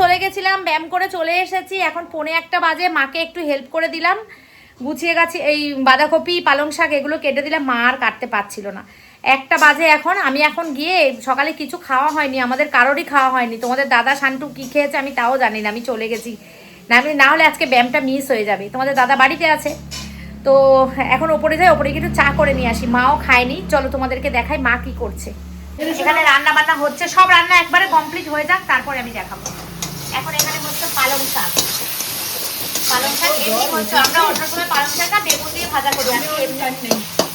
চলে গেছিলাম, ব্যায়াম করে চলে এসেছি। এখন পৌনে একটা বাজে, মাকে একটু হেল্প করে দিলাম। গুছিয়ে গেছি, এই বাঁধাকপি, পালং শাক, এগুলো কেটে দিলাম, মা আর কাটতে পারছিল না। একটা বাজে এখন, আমি এখন গিয়ে সকালে কিছু খাওয়া হয়নি, আমাদের কারোরই খাওয়া হয়নি। তোমাদের দাদা শান্টু কী খেয়েছে আমি তাও জানি না, আমি চলে গেছি। না আমি না হলে আজকে ব্যায়ামটা মিস হয়ে যাবে। তোমাদের দাদা বাড়িতে আছে। তো এখন ওপরে যাই, ওপরে একটু চা করে নিয়ে আসি। মাও খায়নি, চলো তোমাদেরকে দেখাই মা কি করছে। এখানে রান্না বান্না হচ্ছে, সব রান্না একবারে কমপ্লিট হয়ে যাক, তারপরে আমি দেখাবো। এখন এখানে হচ্ছে পালং শাক। পালং শাক এমনি হচ্ছে আমরা অন্য সময় পালং শাকটা বেগুন দিয়ে ভাজা করি আজকে এমনি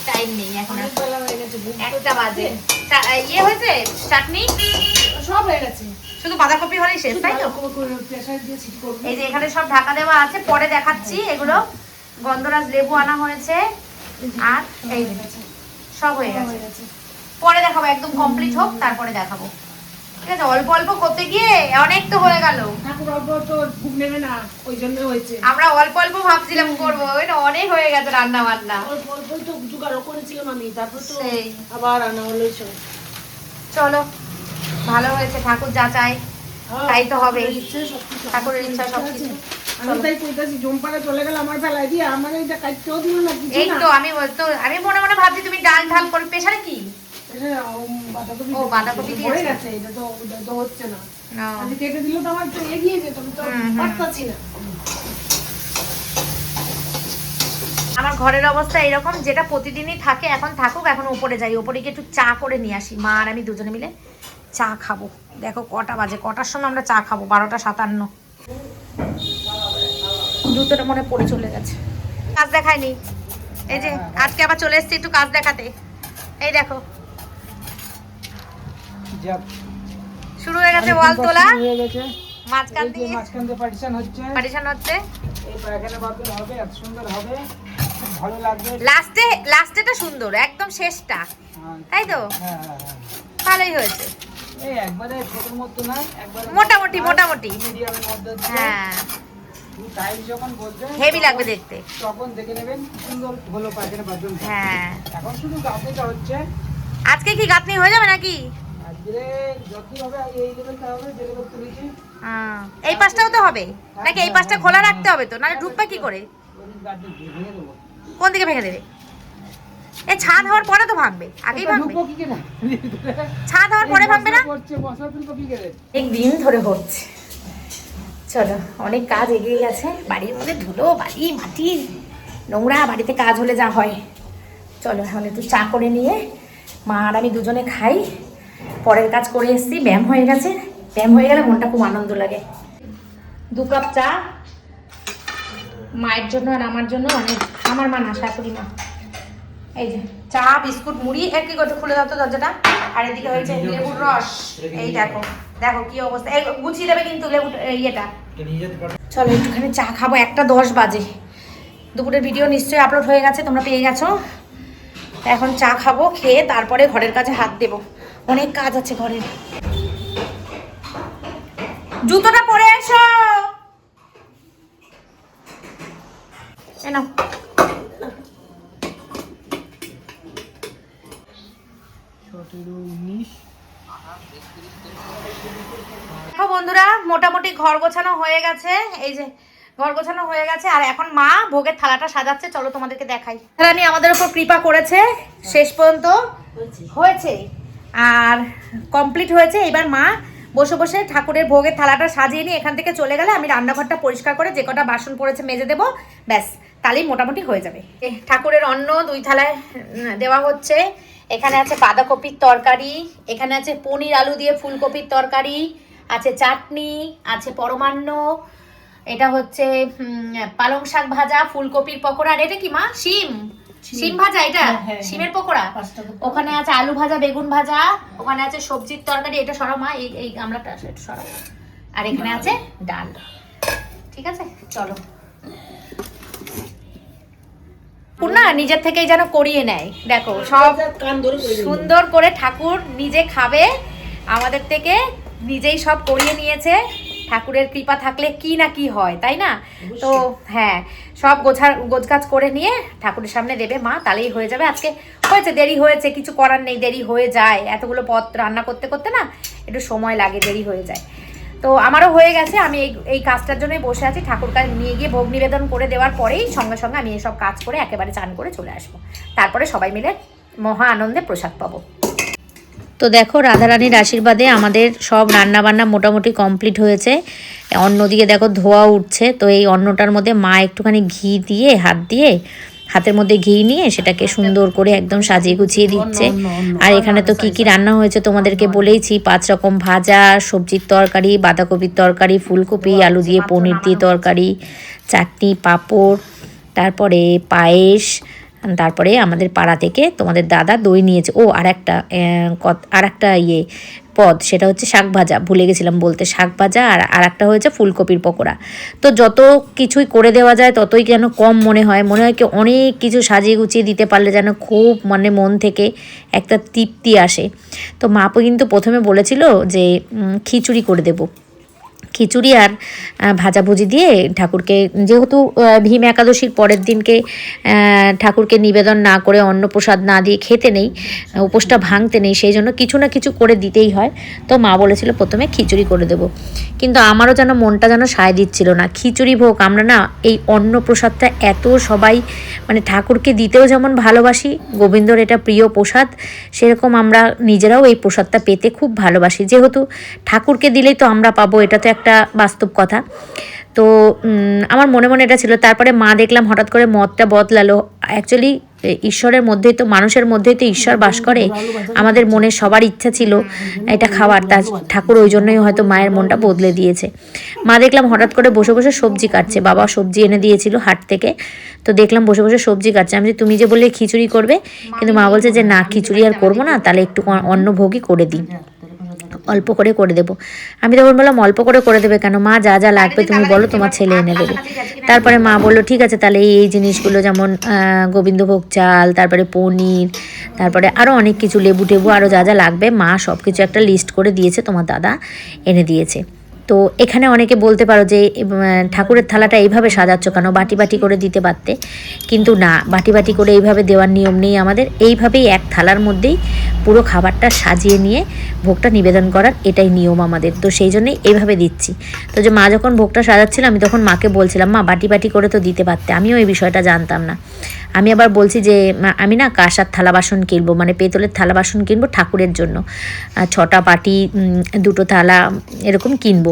টাইম নেই এখন একটা বাজে। ইয়ে হয়েছে? চাটনি? সব হয়ে গেছে। শুধু বাঁধাকপি হলেই শেষ তাই তো? এই যে এখানে সব ঢাকা দেওয়া আছে পরে দেখাচ্ছি এগুলো। গন্ধরাজ লেবু আনা হয়েছে। আর এই সব হয়ে গেছে। পরে দেখাবো একদম কমপ্লিট হোক তারপরে দেখাবো। ঠিক আছে অল্প অল্প করতে গিয়ে অনেক তো হয়ে গেল। ঠাকুর অল্প তো ভুগ নেবে না ওই জন্য হয়েছে। আমরা অল্প অল্প ভাবছিলাম করব ওই না অনেক হয়ে গেছে রান্না বান্না অল্প অল্পই তো জোগাড়ও করেছিলাম আমি তারপর তো আবার আনা হলো চলো ভালো হয়েছে ঠাকুর যা চাই তাই তো হবে। ঠাকুরের ইচ্ছা সবকিছু। আমি তাই কইতাছি জম্পারে চলে গেল আমার বেলায় দিয়ে আমার এইটা কাটতেও দিল না কিছু এই তো আমি তো আমি মনে মনে ভাবছি তুমি ডাল ঢাল করে পেশারে কি? ও, বাঁধাকপি গেছে এটা তো এটা তো হচ্ছে না। না। আমি কেটে দিলে তো আমার একটু এগিয়ে যেত আমি তো হুম, হুম। পারতাছি না। আমার ঘরের অবস্থা এরকম যেটা প্রতিদিনই থাকে এখন থাকুক এখন উপরে যাই। উপরে গিয়ে একটু চা করে নিয়ে আসি। মা আর আমি দুজনে মিলে চা খাব। দেখো কটা বাজে। কটার সময় আমরা চা খাব? বারোটা সাতান্ন। জুতোটা মনে পড়ে চলে গেছে। কাজ দেখায়নি। এই যে আজকে আবার চলে এসছি একটু কাজ দেখাতে। এই দেখো। যাক, শুরু হয়ে গেছে ওয়াল তোলা। হয়ে গেছে। মাঝখান দিয়ে। মাঝখান দিয়ে partition হচ্ছে। পার্টিশন হচ্ছে। এই পায়খানা bathroom হবে, এত সুন্দর হবে। ভালো লাগবে। লাস্টে লাস্টেটা সুন্দর একদম শেষটা। হ্যাঁ, তাই তো? হ্যাঁ, হ্যাঁ। ভালোই হয়েছে। এই একবারে ছোটোর মতো নয়, একবারে মোটামুটি, মোটামুটি। এর মধ্যে হ্যাঁ। যখন হেভি লাগবে দেখতে। তখন দেখে নেবেন সুন্দর হলো পায়খানা bathroom হ্যাঁ। এখন শুধু গাঁথনিটা হচ্ছে। আজকে কি গাঁথনি হয়ে যাবে নাকি? এই লেভেলটা হবে যে লেভেল তুলেছি আহ, এই পাশটাও তো হবে। নাকি এই পাশটা খোলা রাখতে হবে তো? নাহলে ঢুকবে কি করে? কোন দিকে ভেঙে দেবে? এ ছাদ হওয়ার পরে তো ভাঙবে। আগেই ভাঙবে? ছাদ হওয়ার পরে ভাঙবে না? মশলা করছে, মশলা তুলবো কি করে? এক দিন ধরে হচ্ছে। চলো অনেক কাজ এগিয়ে গেছে। বাড়ির মধ্যে ধুলো বাড়ি মাটি নোংরা বাড়িতে কাজ হলে যা হয়। চলো এখন একটু চা করে নিয়ে মা আর আমি দুজনে খাই। পরের কাজ করে এসেছি ব্যায়াম হয়ে গেছে। ব্যায়াম হয়ে গেলে মনটা খুব আনন্দ লাগে। দু কাপ চা। মায়ের জন্য আর আমার জন্য মানে আমার মা না শাশুড়ি মা এই যে চা বিস্কুট মুড়ি একই কথা খুলে দাও তো দরজাটা। আর এদিকে হয়েছে লেবুর রস। এই দেখো দেখো কি অবস্থা। এই গুছিয়ে দেবে কিন্তু লেবু ইয়েটা। চলো একটুখানি চা খাব একটা দশ বাজে। দুপুরের ভিডিও নিশ্চয়ই আপলোড হয়ে গেছে তোমরা পেয়ে গেছো। এখন চা খাব খেয়ে তারপরে ঘরের কাছে হাত দেব। অনেক কাজ আছে ঘরের। জুতোটা পরে এসো। দেখো বন্ধুরা মোটামুটি ঘর গোছানো হয়ে গেছে। এই যে ঘর গোছানো হয়ে গেছে। আর এখন মা ভোগের থালাটা সাজাচ্ছে। চলো তোমাদেরকে দেখাই। রানী আমাদের উপর কৃপা করেছে। শেষ পর্যন্ত হয়েছে। আর কমপ্লিট হয়েছে। এবার মা বসে বসে ঠাকুরের ভোগের থালাটা সাজিয়ে নিয়ে এখান থেকে চলে গেলে আমি রান্নাঘরটা পরিষ্কার করে যে কটা বাসন পড়েছে মেজে দেবো। ব্যাস, তাহলেই মোটামুটি হয়ে যাবে। ঠাকুরের অন্ন দুই থালায় দেওয়া হচ্ছে। এখানে আছে বাঁধাকপির তরকারি, এখানে আছে পনির আলু দিয়ে ফুলকপির তরকারি, আছে চাটনি, আছে পরমান্ন, এটা হচ্ছে পালং শাক ভাজা, ফুলকপির পকোড়া, আর এটা কি মা? শিম। শিম ভাজা এটা? হ্যাঁ, হ্যাঁ, শিমের পকোড়া? ওখানে আছে আলু ভাজা বেগুন ভাজা ওখানে আছে সবজির তরকারি এটা সরাও মা এই এই গামলাটা সরাও। আর এখানে আছে ডাল। ঠিক আছে? চলো। না নিজের থেকেই যেন করিয়ে নেয়। দেখো সব। সুন্দর করে ঠাকুর নিজে খাবে। আমাদের থেকে নিজেই সব করিয়ে নিয়েছে। ঠাকুরের কৃপা থাকলে কি না কি হয় তাই না? তো হ্যাঁ সব গোছার গোছগাছ করে নিয়ে ঠাকুরের সামনে দেবে মা তাহলেই হয়ে যাবে। আজকে হয়েছে দেরি হয়েছে কিছু করার নেই দেরি হয়ে যায়। এতগুলো পদ রান্না করতে করতে না একটু সময় লাগে দেরি হয়ে যায়। তো আমারও হয়ে গেছে আমি এই এই কাজটার জন্যই বসে আছি। ঠাকুর কাছে নিয়ে গিয়ে ভোগ নিবেদন করে দেওয়ার পরেই সঙ্গে সঙ্গে আমি এসব কাজ করে একেবারে চান করে চলে আসব। তারপরে সবাই মিলে মহা আনন্দে প্রসাদ পাবো। তো দেখো রাধারানীর আশীর্বাদে আমাদের সব রান্না বান্না মোটামুটি কমপ্লিট হয়েছে। অন্যদিকে দেখো ধোয়া উঠছে। তো এই অন্নটার মধ্যে মা একটুখানি ঘি দিয়ে হাত দিয়ে হাতের মধ্যে ঘি নিয়ে সেটাকে সুন্দর করে একদম সাজিয়ে গুছিয়ে দিচ্ছে। আর এখানে তো কি কি রান্না হয়েছে তোমাদেরকে বলেইছি। পাঁচ রকম ভাজা সবজির তরকারি বাঁধাকপির তরকারি ফুলকপি আলু দিয়ে পনির দিয়ে তরকারি চাটনি পাঁপড় তারপরে পায়েস তারপরে আমাদের পাড়া থেকে তোমাদের দাদা দই নিয়েছে। ও, আর একটা আর একটা ইয়ে পদ, সেটা হচ্ছে শাক ভাজা। ভুলে গেছিলাম বলতে, শাক ভাজা আর আর একটা হয়েছে ফুলকপির পকোড়া। তো যত কিছুই করে দেওয়া যায়, ততই যেন কম মনে হয়। মনে হয় কি অনেক কিছু সাজিয়ে গুছিয়ে দিতে পারলে যেন খুব মানে মন থেকে একটা তৃপ্তি আসে। তো মাপু কিন্তু প্রথমে বলেছিল যে খিচুড়ি করে দেবো। খিচুড়ি আর ভাজাভুজি দিয়ে ঠাকুরকে, যেহেতু ভীম একাদশীর পরের দিনকে ঠাকুরকে নিবেদন না করে অন্নপ্রসাদ না দিয়ে খেতে নেই উপোসটা ভাঙতে নেই, সেই জন্য কিছু না কিছু করে দিতেই হয়। তো মা বলেছিল, প্রথমে খিচুড়ি করে দেব। কিন্তু আমারও যেন মনটা যেন সায় দিচ্ছিল না। খিচুড়ি ভোগ, আমরা না এই অন্নপ্রসাদটা এত সবাই মানে ঠাকুরকে দিতেও যেমন ভালোবাসি, গোবিন্দর এটা প্রিয় প্রসাদ, সেরকম আমরা নিজেরাও এই প্রসাদটা পেতে খুব ভালোবাসি। যেহেতু ঠাকুরকে দিলেই তো আমরা পাবো, এটা তো একটা বাস্তব কথা। তো আমার মনে মনে এটা ছিল, তারপরে মা দেখলাম হঠাৎ করে মতটা বদলালো। অ্যাকচুয়ালি ঈশ্বরের মধ্যেই তো, মানুষের মধ্যেই তো ঈশ্বর বাস করে। আমাদের মনে সবার ইচ্ছা ছিল এটা খাওয়ার। তা ঠাকুর ওই জন্যই হয়তো মায়ের মনটা বদলে দিয়েছে। মা দেখলাম হঠাৎ করে বসে বসে সবজি কাটছে। বাবা সবজি এনে দিয়েছিল হাট থেকে। তো দেখলাম বসে বসে সবজি কাটছে। আমি তুমি যে বললে খিচুড়ি করবে, কিন্তু মা বলছে যে, না, খিচুড়ি আর করব না, তাহলে একটু অন্য ভোগই করে দিই। অল্প করে করে দেবো। আমি তখন বললাম অল্প করে করে দেবে কেন? মা যা যা লাগবে তুমি বলো তোমার ছেলে এনে দেবে। তারপরে মা বলল ঠিক আছে তাহলে এই এই জিনিসগুলো যেমন গোবিন্দভোগ চাল তারপরে পনির তারপরে আরও অনেক কিছু লেবু টেবু আরও যা যা লাগবে মা সব কিছু একটা লিস্ট করে দিয়েছে তোমার দাদা এনে দিয়েছে। তো এখানে অনেকে বলতে পারো যে ঠাকুরের থালাটা এইভাবে সাজাচ্ছ কেন? বাটি বাটি করে দিতে পারতে। কিন্তু না বাটি বাটি করে এইভাবে দেওয়ার নিয়ম নেই আমাদের। এইভাবেই এক থালার মধ্যেই পুরো খাবারটা সাজিয়ে নিয়ে ভোগটা নিবেদন করার এটাই নিয়ম আমাদের। তো সেই জন্যই এইভাবে দিচ্ছি। তো যে মা যখন ভোগটা সাজাচ্ছিল আমি তখন মাকে বলছিলাম মা বাটি বাটি করে তো দিতে পারতে। আমিও এই বিষয়টা জানতাম না। আমি আবার বলছি যে আমি না কাঁসার থালা বাসন কিনবো মানে পেতলের থালা বাসন কিনবো ঠাকুরের জন্য। ছটা উম, দুটো থালা এরকম কিনবো।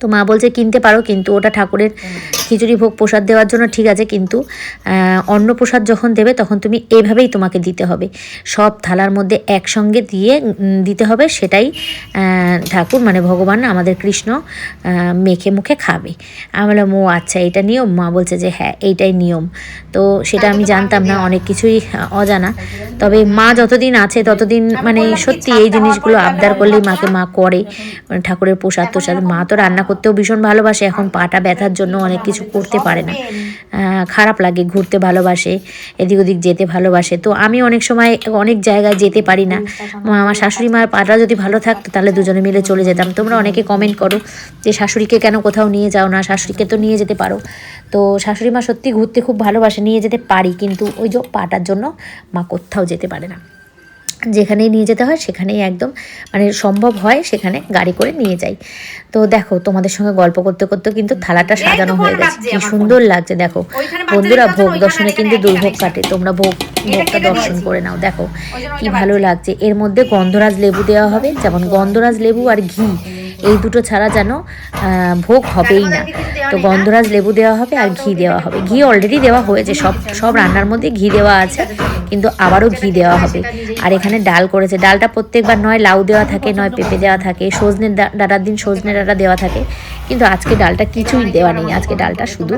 তো মা বলছে, কিনতে পারো কিন্তু ওটা ঠাকুরের খিচুড়ি ভোগ প্রসাদ দেওয়ার জন্য ঠিক আছে, কিন্তু অন্ন প্রসাদ যখন দেবে তখন তুমি এভাবেই তোমাকে দিতে হবে। সব থালার মধ্যে একসঙ্গে দিয়ে দিতে হবে, সেটাই ঠাকুর মানে ভগবান আমাদের কৃষ্ণ মেখে মুখে খাবে। আমি বললাম, ও আচ্ছা এটা নিয়ম? মা বলছে যে হ্যাঁ এইটাই নিয়ম। তো সেটা আমি জানতাম না, অনেক কিছুই অজানা। তবে মা যতদিন আছে, ততদিন মানে সত্যি এই জিনিসগুলো আবদার করলেই মাকে মা করে। মানে ঠাকুরের প্রসাদ তোসাদ মা তো রান্না করতেও ভীষণ ভালোবাসে। এখন পাটা ব্যথার জন্য অনেক কিছু করতে পারে না। খারাপ লাগে, ঘুরতে ভালোবাসে, এদিক ওদিক যেতে ভালোবাসে। তো আমি অনেক সময় অনেক জায়গায় যেতে পারি না। আমার শাশুড়ি মার পাটা যদি ভালো থাকতো, তাহলে দুজনে মিলে চলে যেতাম। তোমরা অনেকে কমেন্ট করো যে, শাশুড়িকে কেন কোথাও নিয়ে যাও না? শাশুড়িকে তো নিয়ে যেতে পারো। তো শাশুড়ি মা সত্যি ঘুরতে খুব ভালোবাসে, নিয়ে যেতে পারি। কিন্তু ওই যে পাটার জন্য মা কোথাও যেতে পারে না। যেখানেই নিয়ে যেতে হয় সেখানেই একদম মানে সম্ভব হয় সেখানে গাড়ি করে নিয়ে যাই। তো দেখো তোমাদের সঙ্গে গল্প করতে করতে কিন্তু থালাটা সাজানো হয়ে গেছে। কি সুন্দর লাগছে দেখো। বন্ধুরা ভোগ দর্শনে কিন্তু দুর্ভোগ কাটে। তোমরা ভোগ ভোগটা দর্শন করে নাও দেখো। কি ভালো লাগছে। এর মধ্যে গন্ধরাজ লেবু দেওয়া হবে যেমন গন্ধরাজ লেবু আর ঘি এই দুটো ছাড়া যেন ভোগ হবেই না। তো গন্ধরাজ লেবু দেওয়া হবে আর ঘি দেওয়া হবে। ঘি অলরেডি দেওয়া হয়েছে সব সব রান্নার মধ্যে ঘি দেওয়া আছে। কিন্তু আবারও ঘি দেওয়া হবে। আর এখানে ডাল করেছে। ডালটা প্রত্যেকবার নয়, লাউ দেওয়া থাকে, নয় পেঁপে দেওয়া থাকে, সজনে ডাটার দিন সজনে ডাটা দেওয়া থাকে। কিন্তু আজকে ডালটা কিছুই দেওয়া নেই। আজকে ডালটা শুধু,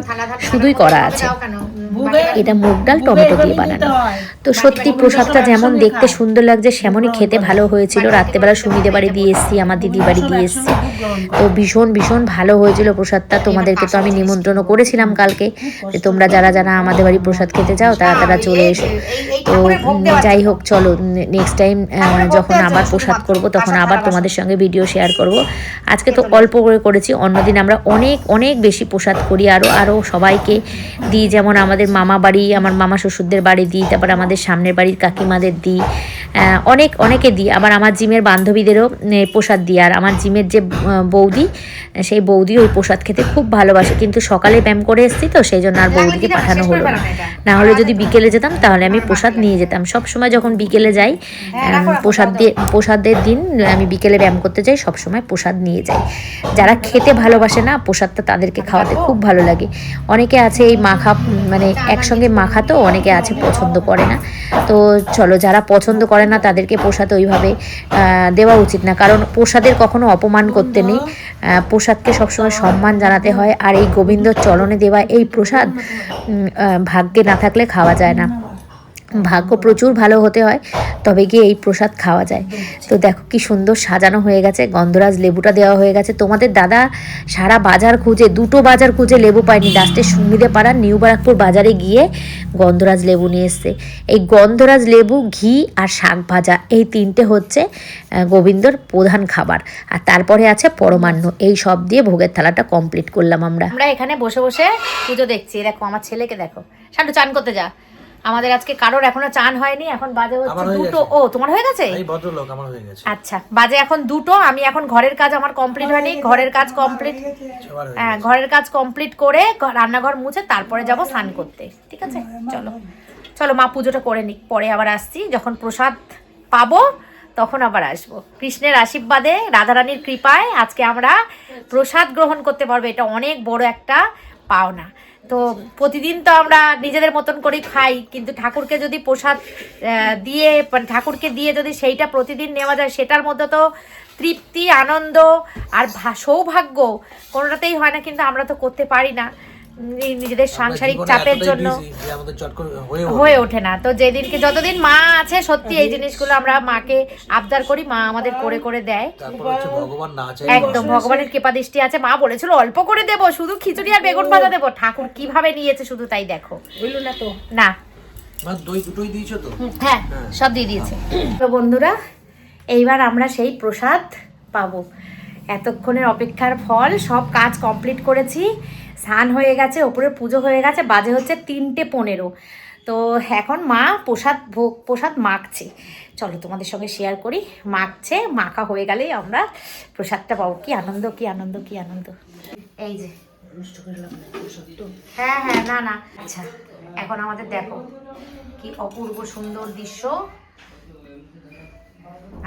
শুধুই করা আছে। এটা মুগ ডাল, টমেটো দিয়ে বানানো। তো সত্যি প্রসাদটা যেমন দেখতে সুন্দর লাগছে, সেমনই খেতে ভালো হয়েছিল। রাত্রেবেলা সুমিদে বাড়ি দিয়ে এসছি, আমার দিদি বাড়ি দিয়ে এসছি। তো ভীষণ ভীষণ ভালো হয়েছিল প্রসাদটা। তোমাদেরকে তো আমি নিমন্ত্রণ করেছিলাম কালকে যে তোমরা যারা যারা আমাদের বাড়ি প্রসাদ খেতে চাও, তারা তারা চলে এসো। তো যাই হোক, চলো নেক্সট টাইম যখন আবার প্রসাদ করব, তখন আবার তোমাদের সঙ্গে ভিডিও শেয়ার করব। আজকে তো অল্প করে করেছি অন্যদিন আমরা অনেক অনেক বেশি প্রসাদ করি আরও আরও সবাইকে দিই। যেমন আমাদের মামা বাড়ি, আমার মামা শ্বশুরদের বাড়ি দিই, তারপর আমাদের সামনের বাড়ির কাকিমাদের দিই। অনেক অনেকে দিই। আবার আমার জিমের বান্ধবীদেরও প্রসাদ দিই। আর আমার জিমের যে বৌদি সেই বৌদি ওই প্রসাদ খেতে খুব ভালোবাসে। কিন্তু সকালে ব্যায়াম করে এসেছি তো সেই জন্য আর বৌদিকে পাঠানো হলো না। না হলে যদি বিকেলে যেতাম তাহলে আমি প্রসাদ নিয়ে যেতাম। সব সময় যখন বিকেলে যাই প্রসাদ দিয়ে প্রসাদের দিন আমি বিকেলে ব্যায়াম করতে যাই সব সময় প্রসাদ নিয়ে যাই। যারা খেতে ভালোবাসে না প্রসাদটা তাদেরকে খাওয়াতে খুব ভালো লাগে। অনেকে আছে এই মাখা মানে একসঙ্গে মাখা তো অনেকে আছে পছন্দ করে না। তো চলো যারা পছন্দ করে না, তাদেরকে প্রসাদ ওইভাবে দেওয়া উচিত না। কারণ প্রসাদের কখনো অপমান করতে নেই। প্রসাদকে সবসময় সম্মান জানাতে হয়। আর এই গোবিন্দর চলনে দেওয়া এই প্রসাদ ভাগ্যে না থাকলে খাওয়া যায় না। ভাগ্য প্রচুর ভালো হতে হয়, তবে গিয়ে এই প্রসাদ খাওয়া যায়। তো দেখো কি সুন্দর সাজানো হয়ে গেছে, গন্ধরাজ লেবুটা দেওয়া হয়ে গেছে। তোমাদের দাদা সারা বাজার খুঁজে, দুটো বাজার খুঁজে লেবু পায়নি। লাস্টে সুমিদে পাড়ার নিউ বারাকপুর বাজারে গিয়ে গন্ধরাজ লেবু নিয়ে এসছে। এই গন্ধরাজ লেবু, ঘি আর শাক ভাজা, এই তিনটে হচ্ছে গোবিন্দর প্রধান খাবার। আর তারপরে আছে পরমান্ন। এই সব দিয়ে ভোগের থালাটা কমপ্লিট করলাম আমরা। আমরা এখানে বসে বসে পুজো দেখছি। দেখো, আমার ছেলেকে দেখো। শান্টু, চান করতে যা। আমাদের আজকে কারোর এখনও চান হয়নি এখন বাজে হচ্ছে দুটো। ও তোমার হয়ে গেছে? এই ভদ্রলোক আমার হয়ে গেছে। আচ্ছা বাজে এখন দুটো আমি এখন ঘরের কাজ আমার কমপ্লিট হয়নি ঘরের কাজ কমপ্লিট হ্যাঁ ঘরের কাজ কমপ্লিট করে রান্নাঘর মুছে তারপরে যাব স্নান করতে ঠিক আছে? চলো। চলো মা পুজোটা করে নিক পরে আবার আসছি। যখন প্রসাদ পাবো তখন আবার আসব। কৃষ্ণের আশীর্বাদে রাধারানীর কৃপায় আজকে আমরা প্রসাদ গ্রহণ করতে পারব। এটা অনেক বড় একটা পাওনা। তো প্রতিদিন তো আমরা নিজেদের মতন করে খাই, কিন্তু ঠাকুরকে যদি প্রসাদ দিয়ে মানে ঠাকুরকে দিয়ে যদি সেইটা প্রতিদিন নেওয়া যায়, সেটার মধ্যে তো তৃপ্তি, আনন্দ আর সৌভাগ্য কোনোটাতেই হয় না, কিন্তু আমরা তো করতে পারি না। নিজেদের সাংসারিক চাপের জন্য হয়ে ওঠে না। তো যেদিনকে যতদিন মা আছে সত্যি এই জিনিসগুলো আমরা মাকে আবদার করি মা আমাদের করে করে দেয়। একদম ভগবানের কৃপা দৃষ্টি আছে। মা বলেছিল অল্প করে দেবো শুধু খিচুড়ি আর বেগুন ভাজা দেবো। ঠাকুর কীভাবে নিয়েছে শুধু তাই দেখো। না তো। না। দই দুটোই দিয়েছ তো? হ্যাঁ সব দিয়ে দিয়েছে। তো বন্ধুরা এইবার আমরা সেই প্রসাদ পাবো। এতক্ষণের অপেক্ষার ফল সব কাজ কমপ্লিট করেছি। স্নান হয়ে গেছে, ওপরে পুজো হয়ে গেছে, বাজে হচ্ছে তিনটে পনেরো। তো এখন মা প্রসাদ ভোগ, প্রসাদ মাখছে। চলো তোমাদের সঙ্গে শেয়ার করি। মাখছে, মাখা হয়ে গেলেই আমরা প্রসাদটা পাবো। কি আনন্দ কি আনন্দ কি আনন্দ। এই যে। হ্যাঁ হ্যাঁ না না। আচ্ছা এখন আমাদের দেখো কি অপূর্ব সুন্দর দৃশ্য।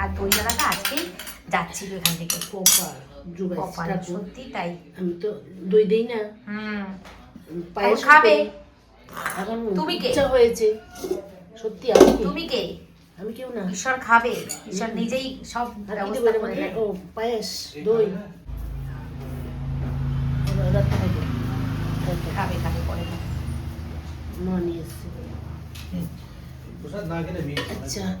আর দইবেলাটা আজকেই যাচ্ছিল এখান থেকে। কপাল কপাল সত্যি তাই। আমি তো দই দেই না। হুম। পায়েস খাবে? এখন তুমি কে? ইচ্ছা হয়েছে। সত্যি আমি তুমি কে? আমি কেউ না। ঈশ্বর খাবে। ঈশ্বর নিজেই সব ব্যবস্থা করে মানে? ও পায়েস দই। খাবে খাবে পরে মা নিয়ে এসছে। আচ্ছা।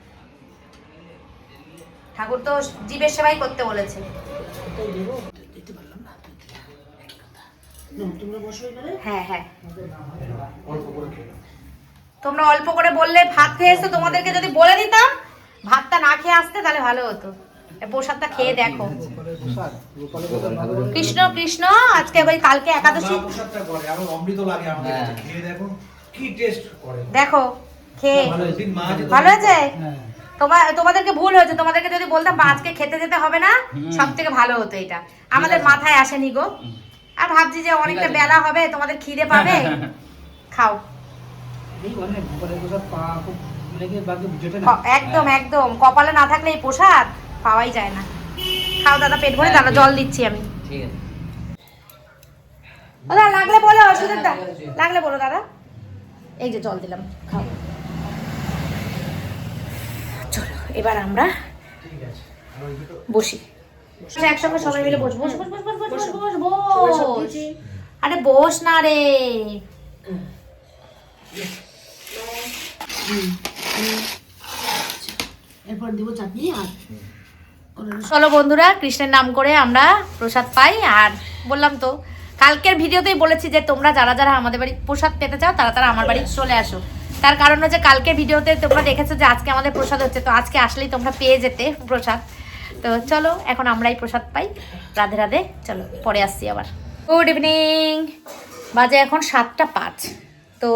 ঠাকুর তো জীবের সেবাই করতে বলেছে। হ্যাঁ, হ্যাঁ। তোমরা অল্প করে বললে ভাত খেয়ে এসে তোমাদেরকে যদি বলে দিতাম ভাতটা না খেয়ে আসতে তাহলে ভালো হতো। প্রসাদটা খেয়ে দেখো। কৃষ্ণ কৃষ্ণ আজকে ওই কালকে একাদশী। দেখো খেয়ে। ভালো হয়েছে? তোমার তোমাদেরকে ভুল হয়েছে তোমাদেরকে যদি বলতাম "বা, আজকে খেতে যেতে হবে না সব থেকে ভালো হতো এটা। আমাদের মাথায় আসেনি গো। আর ভাবছি যে অনেকটা বেলা হবে তোমাদের খিদে পাবে। খাও। এই অনেক ভগবানের প্রসাদ পাওয়া খুব অনেকে বাকি জোটে না? ক- একদম একদম। কপালে না থাকলে এই প্রসাদ পাওয়াই যায় না। খাও দাদা পেট ভরে দাদা জল দিচ্ছি আমি। ঠিক আছে। দাদা লাগলে বলো অসুবিধা লাগলে বলো দাদা। এই যে জল দিলাম খাও চলো এবার আমরা বসি। একসঙ্গে সবাই মিলে বস। বস। বস বস বস বস বস। বস বস। আরে বস না রে। এরপর দিব চাটনি আর চলো বন্ধুরা কৃষ্ণের নাম করে আমরা প্রসাদ পাই। আর বললাম তো কালকের ভিডিওতেই বলেছি যে তোমরা যারা যারা আমাদের বাড়ি প্রসাদ পেতে চাও তারা তারা আমার বাড়ি চলে আসো। তার কারণ হচ্ছে কালকে ভিডিওতে তোমরা দেখেছ যে আজকে আমাদের প্রসাদ হচ্ছে, তো আজকে আসলেই তোমরা পেয়ে যেতে প্রসাদ। তো চলো, এখন আমরাই প্রসাদ পাই। রাধে রাধে, চলো, পরে আসছি আবার। গুড ইভিনিং বাজে এখন সাতটা পাঁচ। তো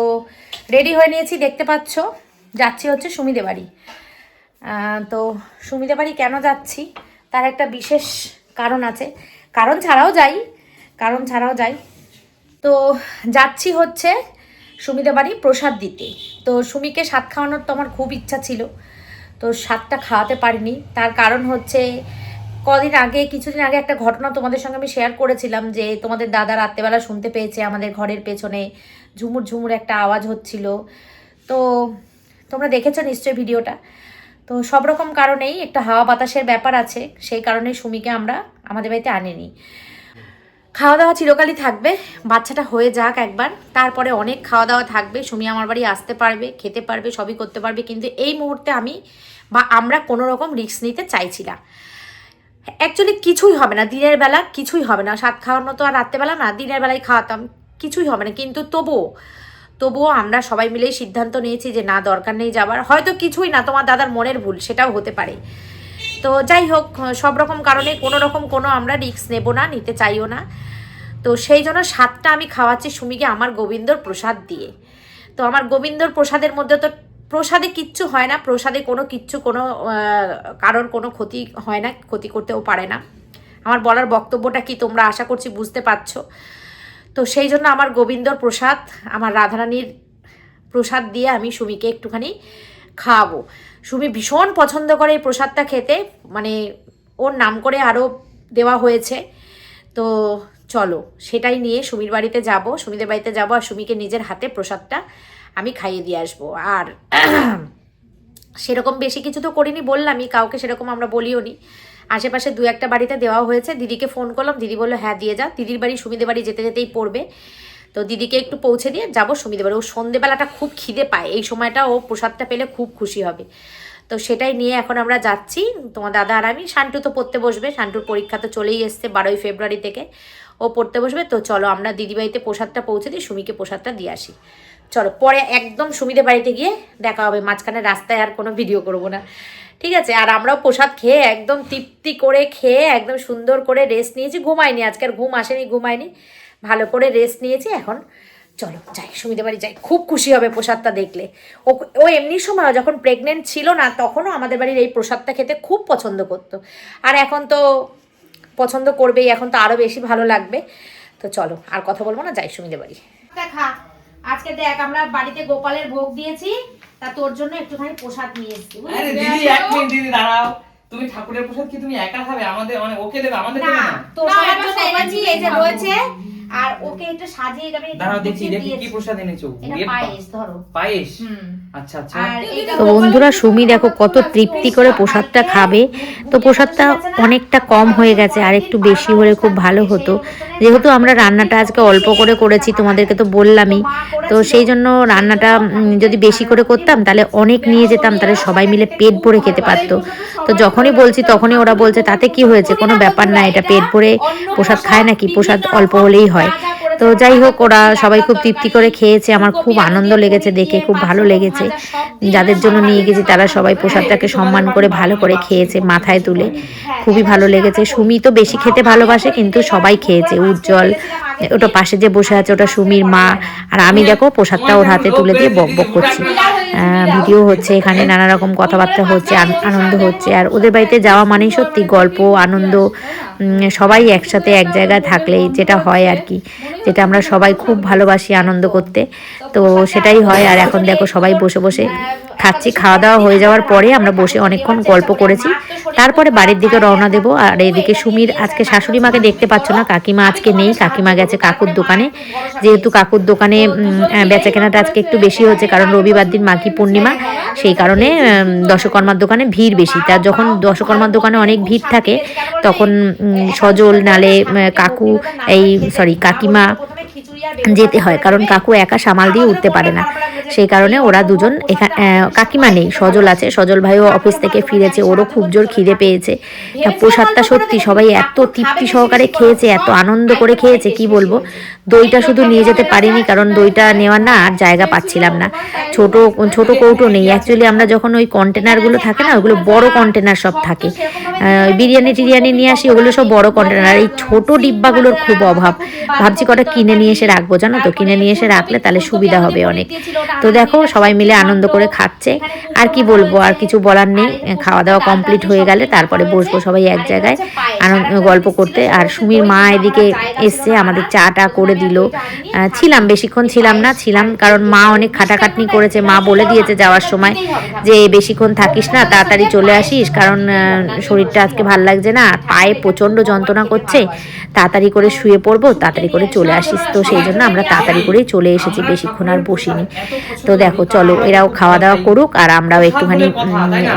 রেডি হয়ে নিয়েছি, দেখতে পাচ্ছ, যাচ্ছি হচ্ছে সুমিদে বাড়ি। তো সুমিদে বাড়ি কেন যাচ্ছি? তার একটা বিশেষ কারণ আছে। কারণ ছাড়াও যাই, কারণ ছাড়াও যাই। তো যাচ্ছি হচ্ছে সুমিদে বাড়ি প্রসাদ দিতে। তো সুমিকে স্বাদ খাওয়ানোর তো আমার খুব ইচ্ছা ছিল। তো স্বাদটা খাওয়াতে পারিনি। তার কারণ হচ্ছে, কদিন আগে, কিছুদিন আগে একটা ঘটনা তোমাদের সঙ্গে আমি শেয়ার করেছিলাম যে তোমাদের দাদা রাত্রেবেলা শুনতে পেয়েছে আমাদের ঘরের পেছনে ঝুমুর ঝুমুর একটা আওয়াজ হচ্ছিল। তো তোমরা দেখেছ নিশ্চয়ই ভিডিওটা। তো সব রকম কারণেই একটা হাওয়া বাতাসের ব্যাপার আছে। সেই কারণে সুমিকে আমরা আমাদের বাড়িতে আনিনি। খাওয়া দাওয়া চিরকালই থাকবে, বাচ্চাটা হয়ে যাক একবার, তারপরে অনেক খাওয়া দাওয়া থাকবে, সুমি আমার বাড়ি আসতে পারবে, খেতে পারবে, সবই করতে পারবে, কিন্তু এই মুহূর্তে আমি বা আমরা কোনো রকম রিস্ক নিতে চাইছি না। অ্যাকচুয়ালি কিছুই হবে না, দিনের বেলা কিছুই হবে না, সাত খাওয়ানো তো আর রাত্রেবেলা না, দিনের বেলায় খাওয়াতাম, কিছুই হবে না, কিন্তু তবুও তবুও আমরা সবাই মিলেই সিদ্ধান্ত নিয়েছি যে না, দরকার নেই যাবার, হয়তো কিছুই না, তোমার দাদার মনের ভুল, সেটাও হতে পারে। তো যাই হোক, সব রকম কারণে কোনো রকম কোনো আমরা রিস্ক নেব না, নিতে চাইও না। তো সেই জন্য সাতটা আমি খাওয়াচ্ছি সুমিকে আমার গোবিন্দর প্রসাদ দিয়ে। তো আমার গোবিন্দর প্রসাদের মধ্যে তো প্রসাদে কিচ্ছু হয় না, প্রসাদে কোনো কিচ্ছু, কোনো কারোর কোনো ক্ষতি হয় না, ক্ষতি করতেও পারে না। আমার বলার বক্তব্যটা কি তোমরা আশা করছি বুঝতে পারছ। তো সেই জন্য আমার গোবিন্দর প্রসাদ, আমার রাধারানীর প্রসাদ দিয়ে আমি সুমিকে একটুখানি খাওয়াবো সুমি ভীষণ পছন্দ করে এই প্রসাদটা খেতে। মানে ওর নাম করে আরও দেওয়া হয়েছে। তো চলো, সেটাই নিয়ে সুমির বাড়িতে যাব। সুমিদের বাড়িতে যাব আর সুমিকে নিজের হাতে প্রসাদটা আমি খাইয়ে দিয়ে আসব। আর সেরকম বেশি কিছু তো করিনি, বললামই, কাউকে সেরকম আমরা বলিও নি। আশেপাশে দু একটা বাড়িতে দেওয়া হয়েছে। দিদিকে ফোন করলাম, দিদি বলল হ্যাঁ দিয়ে যা। দিদির বাড়ি, সুমিদের বাড়ি যেতে যেতেই পড়বে। তো দিদিকে একটু পৌঁছে দিয়ে যাব সুমিদের বাড়ি ও সন্ধেবেলাটা খুব খিদে পায়। এই সময়টা ও প্রসাদটা পেলে খুব খুশি হবে। তো সেটাই নিয়ে এখন আমরা যাচ্ছি। তোমার দাদা আর আমি, শান্টু তো পড়তে বসবে। শান্টুর পরীক্ষা তো চলেই এসছে বারোই ফেব্রুয়ারি থেকে। ও পড়তে বসবে। তো চলো আমরা দিদিবাড়িতে প্রসাদটা পৌঁছে দিই সুমিকে প্রসাদটা দিয়ে আসি। চলো, পরে একদম সুমিদের বাড়িতে গিয়ে দেখা হবে। মাঝখানে রাস্তায় আর কোনো ভিডিও করব না। ঠিক আছে? আর আমরাও প্রসাদ খেয়ে একদম তৃপ্তি করে খেয়ে একদম সুন্দর করে রেস্ট নিয়েছি। ঘুমাইনি আজকে, আর ঘুম আসেনি, ঘুমাইনি। ভালো করে রেস্ট নিয়েছি এখন চলো যাই সুমিদের বাড়ি যাই। খুব খুশি হবে প্রসাদটা দেখলে। ও ও এমনি সময় যখন প্রেগনেন্ট ছিল না তখনও আমাদের বাড়ির এই প্রসাদটা খেতে খুব পছন্দ করতো। আর এখন তো পছন্দ করবেই এখন তো আরও বেশি ভালো লাগবে। তো চলো আর কথা বলব না যাই সুমিদের বাড়ি। দেখা আজকে দেখ আমরা বাড়িতে গোপালের ভোগ দিয়েছি তা তোর জন্য একটুখানি প্রসাদ নিয়ে এসেছি দিদি এক মিনিট দিদি দাঁড়াও। তুমি ঠাকুরের প্রসাদ কি তুমি একা খাবে? আমাদের মানে ওকে দেবে আমাদের না জন্য এনেছি এই যে রয়েছে আর ওকে একটু সাজিয়ে যাবে দাঁড়াও দেখি দেখি কি প্রসাদ এনেছো। এটা পায়েশ পায়েস ধরো। পায়েস? হুম। আচ্ছা আচ্ছা। তো বন্ধুরা সুমি দেখো কত তৃপ্তি করে প্রসাদটা খাবে। তো প্রসাদটা অনেকটা কম হয়ে গেছে আর একটু বেশি হলে খুব ভালো হতো। যেহেতু আমরা রান্নাটা আজকে অল্প করে করেছি তোমাদেরকে তো বললামই। তো সেই জন্য রান্নাটা যদি বেশি করে করতাম তাহলে অনেক নিয়ে যেতাম তাহলে সবাই মিলে পেট ভরে খেতে পারতো। তো যখনই বলছি তখনই ওরা বলছে তাতে কি হয়েছে? কোনো ব্যাপার না এটা পেট ভরে প্রসাদ খায় নাকি? প্রসাদ অল্প হলেই হয়। তো যাই হোক, ওরা সবাই খুব তৃপ্তি করে খেয়েছে। আমার খুব আনন্দ লেগেছে দেখে, খুব ভালো লেগেছে। যাদের জন্য নিয়ে গেছি, তারা সবাই প্রসাদটাকে সম্মান করে ভালো করে খেয়েছে মাথায় তুলে। খুবই ভালো লেগেছে। সুমি তো বেশি খেতে ভালোবাসে, কিন্তু সবাই খেয়েছে। উজ্জ্বল, ওটা পাশে যে বসে আছে, ওটা সুমির মা। আর আমি দেখো, প্রসাদটা ওর হাতে তুলে দিয়ে বক বক করছি। ভিডিও হচ্ছে, এখানে নানা রকম কথাবার্তা হচ্ছে, আন- আনন্দ হচ্ছে। আর ওদের বাড়িতে যাওয়া মানেই সত্যি গল্প, আনন্দ সবাই একসাথে এক জায়গায় থাকলেই যেটা হয় আর কি। যেটা আমরা সবাই খুব ভালোবাসি, আনন্দ করতে। তো সেটাই হয়। আর এখন দেখো সবাই বসে বসে খাচ্ছি। খাওয়া দাওয়া হয়ে যাওয়ার পরে আমরা বসে অনেকক্ষণ গল্প করেছি। তারপরে বাড়ির দিকে রওনা দেবো। আর এদিকে সুমির, আজকে শাশুড়ি মাকে দেখতে পাচ্ছ না। কাকিমা আজকে নেই। কাকিমা গেছে কাকুর দোকানে। যেহেতু কাকুর দোকানে বেচা কেনাটা আজকে একটু বেশি হচ্ছে, কারণ রবিবার দিন মাঘী পূর্ণিমা। সেই কারণে দশকর্মার দোকানে ভিড় বেশি। তার যখন দশকর্মার দোকানে অনেক ভিড় থাকে, তখন সজল, নালে কাকু, এই সরি কাকিমা প্রথমে খিচুড়ি যেতে হয়, কারণ কাকু একা সামাল দিয়ে উঠতে পারে না। সেই কারণে ওরা দুজন কাকিমা নেই, সজল আছে। সজল ভাইও অফিস থেকে ফিরেছে, ওরও খুব জোর খিদে পেয়েছে। প্রসাদটা সত্যি সবাই এত তৃপ্তি সহকারে খেয়েছে, এত আনন্দ করে খেয়েছে, কি বলব? দইটা শুধু নিয়ে যেতে পারিনি, কারণ দইটা নেওয়ার না আর জায়গা পাচ্ছিলাম না। ছোট ছোট কৌটো নেই। অ্যাকচুয়ালি আমরা যখন ওই কন্টেনারগুলো থাকে না, ওগুলো বড় কন্টেনার সব থাকে। বিরিয়ানি টিরিয়ানি নিয়ে আসি, ওগুলো সব বড় কন্টেনার এই ছোট ডিব্বাগুলোর খুব অভাব। ভাবছি কটা কিনে নিয়ে এসে রাখব, জানো তো? কিনে নিয়ে এসে রাখলে তাহলে সুবিধা হবে অনেক। তো দেখো, সবাই মিলে আনন্দ করে খাচ্ছে। আর কি বলব, আর কিছু বলার নেই। খাওয়া দাওয়া কমপ্লিট হয়ে গেলে তারপরে বসবো সবাই এক জায়গায় আনন্দ, গল্প করতে। আর সুমির মা এদিকে এসছে, আমাদের চাটা করে দিল। ছিলাম, বেশিক্ষণ ছিলাম না, ছিলাম কারণ মা অনেক খাটাখাটনি করেছে। মা বলে দিয়েছে যাওয়ার সময় যে বেশিক্ষণ থাকিস না, তাড়াতাড়ি চলে আসিস, কারণ শরীরটা আজকে ভালো লাগছে না। পায়ে প্রচণ্ড যন্ত্রণা করছে। তাড়াতাড়ি করে শুয়ে পড়ব, তাড়াতাড়ি করে চলে আসিস। তো সেই জন্য আমরা তাড়াতাড়ি করেই চলে এসেছি, বেশিক্ষণ আর বসিনি। তো দেখো, চলো এরাও খাওয়া দাওয়া করুক আর আমরাও একটুখানি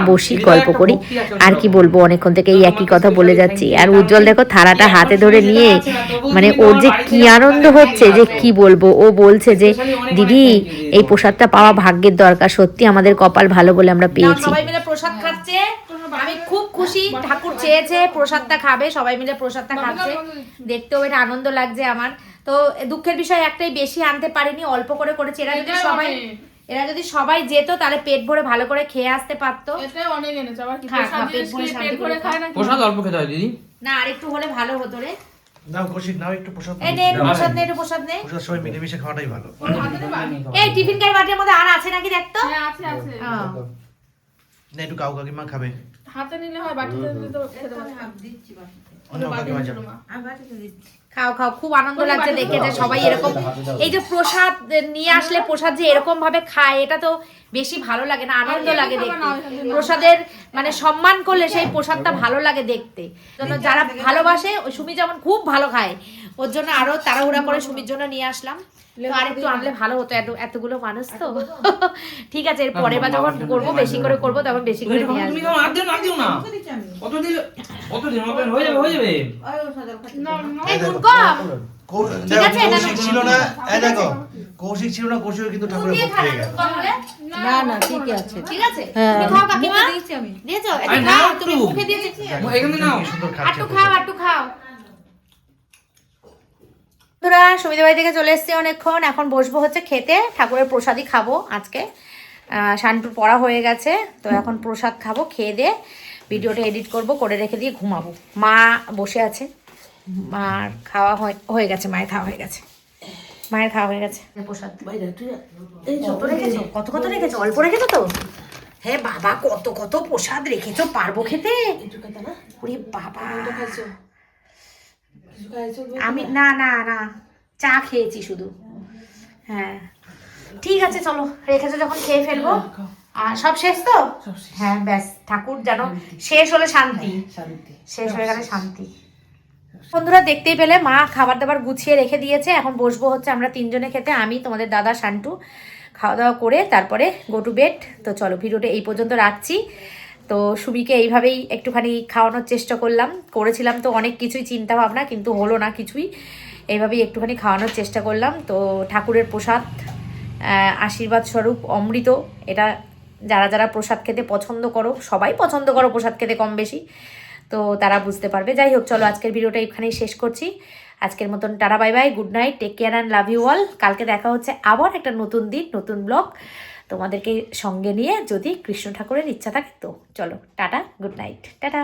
বসি, গল্প করি। আর কি বলব, অনেকক্ষণ থেকে এই একই কথা বলে যাচ্ছি। আর উজ্জ্বল দেখো, থালাটা হাতে ধরে নিয়ে মানে ওর যে কি আনন্দ হচ্ছে যে কি বলব? ও বলছে যে, দিদি, এই প্রসাদটা পাওয়া ভাগ্যের দরকার। সত্যি আমাদের কপাল ভালো বলে আমরা পেয়েছি। প্রসাদ খাচ্ছে। আমি খুব খুশি ঠাকুর চেয়েছে প্রসাদটা খাবে সবাই মিলে প্রসাদটা খাচ্ছে। দেখতেও এটা আনন্দ লাগছে আমার। তো দুঃখের বিষয় একটাই বেশি আনতে পারিনি অল্প করে করেছে। এরা যদি সবাই এরা যদি সবাই যেত তাহলে পেট ভরে ভালো করে খেয়ে আসতে পারতো। প্রসাদ অল্প খেতে হয় দিদি? না আর একটু হলে ভালো হতো রে। নাও কৌশিক নাও একটু প্রসাদ এই নে একটু প্রসাদ নে একটু প্রসাদ নে। প্রসাদ সবাই মিলেমিশে খাওয়াটাই ভালো। এই টিফিন কার বাটির মধ্যে আর আছে নাকি দেখতো হ্যাঁ আছে আছে। হ্যাঁ। না একটু কাউ কাকিমা খাবে। হাতে নিলে হয় বাটিতে নিলে তো খেতে। খাও খাও খুব আনন্দ লাগছে দেখে যে সবাই এরকম এই যে প্রসাদ নিয়ে আসলে প্রসাদ যে এরকম ভাবে খায় এটা তো বেশি ভালো লাগে না আনন্দ লাগে দেখতে। প্রসাদের মানে সম্মান করলে সেই প্রসাদটা ভালো লাগে দেখতে। যারা ভালোবাসে সুমি যেমন খুব ভালো খায় ওর জন্য আরও তাড়াহুড়া করে সুমির জন্য নিয়ে আসলাম। তো আর একটু আনলে ভালো হতো এত এতগুলো মানুষ তো। ঠিক আছে এর পরের বার যখন করব বেশি করে করব তখন বেশি করে নিয়ে আসব। হয়ে হয়ে কৌশিক ছিল না কৌশিক না কিন্তু ঠাকুরের ভক্ত হয়ে গেল? না না ঠিকই আছে। ঠিক আছে? খাও কাকিমা। দিয়েছ একটু আরে তুমি মুখে দিয়েছি। এখানে নাও। আটটু খাও আটটু খাও। বন্ধুরা সুবিধা বাড়ি থেকে চলে এসেছি অনেকক্ষণ। এখন বসবো হচ্ছে খেতে। ঠাকুরের প্রসাদই খাব আজকে। আহ, পড়া হয়ে গেছে তো এখন প্রসাদ খাব খেয়ে দিয়ে ভিডিওটা এডিট করব করে রেখে দিয়ে ঘুমাবো। মা বসে আছে। মার খাওয়া হয়ে- হয়ে গেছে মায়ের খাওয়া হয়ে গেছে। মায়ের খাওয়া হয়ে গেছে। প্রসাদ কত রেখেছো? কত কত রেখেছো? অল্প রেখেছো তো? হ্যাঁ বাবা কত কত প্রসাদ রেখেছো? পারব খেতে? না? ওরে বাবা। আমি না না না চা খেয়েছি শুধু। হ্যাঁ। ঠিক আছে চলো রেখেছো যখন খেয়ে ফেলব। আর সব শেষ তো? হ্যাঁ ব্যাস ঠাকুর যেন শেষ হলে শান্তি। শান্তি। শেষ হয়ে গেলে শান্তি। বন্ধুরা দেখতেই পেলে মা খাবার দাবার গুছিয়ে রেখে দিয়েছে। এখন বসবো হচ্ছে আমরা তিনজনে খেতে আমি তোমাদের দাদা শান্টু। খাওয়া দাওয়া করে তারপরে গো টু বেড তো চলো ভিডিওটা এই পর্যন্ত রাখছি। তো সুমিকে এইভাবেই একটুখানি খাওয়ানোর চেষ্টা করলাম। করেছিলাম তো অনেক কিছুই চিন্তা ভাবনা কিন্তু হলো না কিছুই। এইভাবেই একটুখানি খাওয়ানোর চেষ্টা করলাম। তো ঠাকুরের প্রসাদ আশীর্বাদ স্বরূপ অমৃত, এটা যারা যারা প্রসাদ খেতে পছন্দ করো, সবাই পছন্দ করো প্রসাদ খেতে কম বেশি। তো তারা বুঝতে পারবে। যাই হোক, চলো আজকের ভিডিওটা এখানেই শেষ করছি। আজকের মতন tata, bye bye, good night, take care, and love you all. কালকে দেখা হচ্ছে আবার একটা নতুন দিন, নতুন ব্লগ। তোমাদেরকে সঙ্গে নিয়ে যদি কৃষ্ণ ঠাকুরের ইচ্ছা থাকে তো চলো টাটা গুড নাইট টাটা।